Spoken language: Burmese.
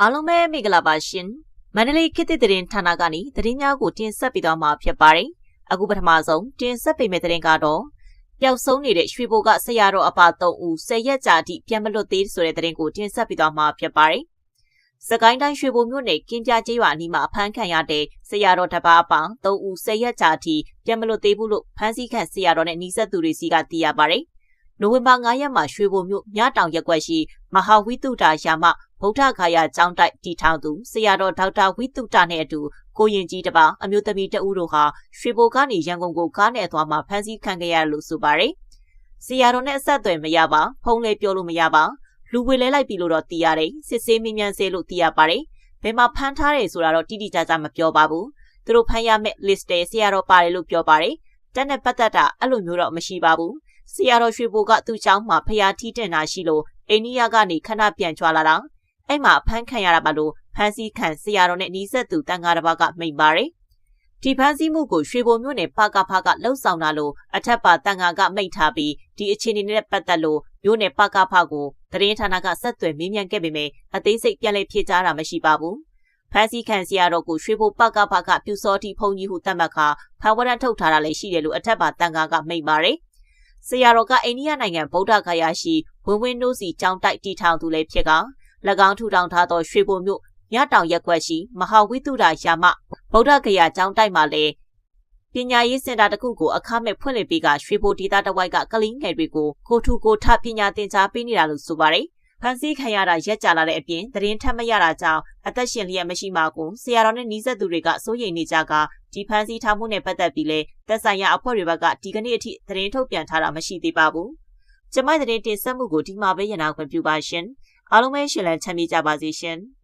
အားလုံးပဲမင်္ဂလာပါရှင်မန္တလေးခေတ်သစ်သတင်းဌာနကနေသတင်းများကိုတင်ဆက်ပေးသွားမှာဖြစ်ပါတယ်အခုပထမဆုံးတင်ဆက်ပေးမယ့်သတင်းကတော့ပျောက်ဆုံးနေတဲ့ရွှေဘိုကဆရာတော်အပါ3ဦး၁၀ရက်ကြာအထိပြန်မလွတ်သေးဆိုတဲ့သတင်းကိုတင်ဆက်ပေးသွားမှာဖြစ်ပါတယ်စကိုင်းတိုင်းရွှေဘိုမြို့နယ်ကင်းပြကျေးရွာအနီးမှာအဖမ်းခံရတဲ့ဆရာတော်တစ်ပါးအပါ3ဦး၁၀ရက်ကြာအထိပြန်မလွတ်သေးဘူးလို့ဖမ်းဆီးခံဆရာတော်နဲ့နှိဆက်သူတွေစီကသိရပါတယ် နိုဝင်ဘာ9ရက်မှာရွှေဘုံမြို့မြတောင်ရက်ွက်ရှိမဟာဝိတုတာယာမဗုဒ္ဓဂါယာကျောင်းတိုက်တည်ထောင်သူဆရာတော်ဒေါက်တာဝိတုတာနဲ့အတူကိုရင်ကြီးတပါအမျိုးသမီးတဦးတို့ဟာရွှေဘိုကနေရန်ကုန်ကိုကားနဲ့သွားမှဖမ်းဆီးခံခဲ့ရလို့ဆိုပါတယ်။ဆရာတော်နဲ့အဆက်အသွယ်မရပါဖုန်းလည်းပြောလို့မရပါလူဝေလဲလိုက်ပြီလို့တော့သိရတယ်စစ်ဆေးမင်းမြန်ဆဲလို့သိရပါတယ်။ဘယ်မှာဖမ်းထားတယ်ဆိုတာတော့တိတိကျကျမပြောပါဘူး။သူတို့ဖမ်းရမယ့် list တွေဆရာတော်ပါတယ်လို့ပြောပါတယ်။တက်နဲ့ပတ်သက်တာအဲ့လိုမျိုးတော့မရှိပါဘူး ဆရာတော်ရွှေဘိုကသူ့ကျောင်းမှာဖျားထီးတင်တာရှိလို့အိန္ဒိယကနေခဏပြန်ကြွာလာတာအဲ့မှာဖမ်းခံရတာပါလို့ဖမ်းဆီးခံဆရာတော်နဲ့နီးစပ်သူတန်ခါတပါကမိန်ပါတယ်ဒီဖမ်းဆီးမှုကိုရွှေဘုံမြို့နယ်ပကဖကလှုပ်ဆောင်တာလို့အထက်ပါတန်ခါကမိန့်ထားပြီးဒီအခြေအနေနဲ့ပတ်သက်လို့မြို့နယ်ပကဖကိုသတင်းဌာနကဆက်သွယ်မေးမြန်းခဲ့ပေမယ့်အသေးစိတ်ပြန်လည်ဖြေကြားတာမရှိပါဘူးဖမ်းဆီးခံဆရာတော်ကိုရွှေဘုံပကဖကပြူစောတိဖုန်ကြီးဟုသတ်မှတ်ခါဖမ်းဝရထုတ်ထားတာလည်းရှိတယ်လို့အထက်ပါတန်ခါကမိန့်ပါတယ် ဆရာတော်ကအိန္ဒိယနိုင်ငံဗုဒ္ဓဂယာရှိဝင်းဝင်းနိုးစီကျောင်းတိုက်တီထောင်သူလည်းဖြစ်က၎င်းထူထောင်ထားသောရွှေဘုံမြို့မြတောင်ရက်ကွက်ရှိမဟာဝိတုဒ္ဓရာမဗုဒ္ဓဂယာကျောင်းတိုက်မှာလည်းပညာရေးစင်တာတစ်ခုကိုအခမဲ့ဖွင့်လှစ်ပေးကရွှေဘိုဒေသတဝိုက်ကကလင်းငယ်တွေကိုကိုထူကိုထပညာသင်ကြားပေးနေတာလို့ဆိုပါတယ်။ ဖန်ဆီးခံရတာရက်ကြလာတဲ့အပြင်သတင်းထပ်မရတာကြောင့်အသက်ရှင်လျက်မရှိမှကိုဆရာတော်နဲ့နှီးဆက်သူတွေကစိုးရိမ်နေကြကဒီဖန်ဆီးထားမှုနဲ့ပတ်သက်ပြီးလဲသက်ဆိုင်ရာအဖွဲ့တွေဘက်ကဒီကနေ့အထိသတင်းထုတ်ပြန်ထားတာမရှိသေးပါဘူး။ကျမတဲ့တင်ဆက်မှုကိုဒီမှာပဲရနာခွင့်ပြုပါရှင်။အားလုံးပဲရှင်လန်းချမ်းမြေ့ကြပါစေရှင်။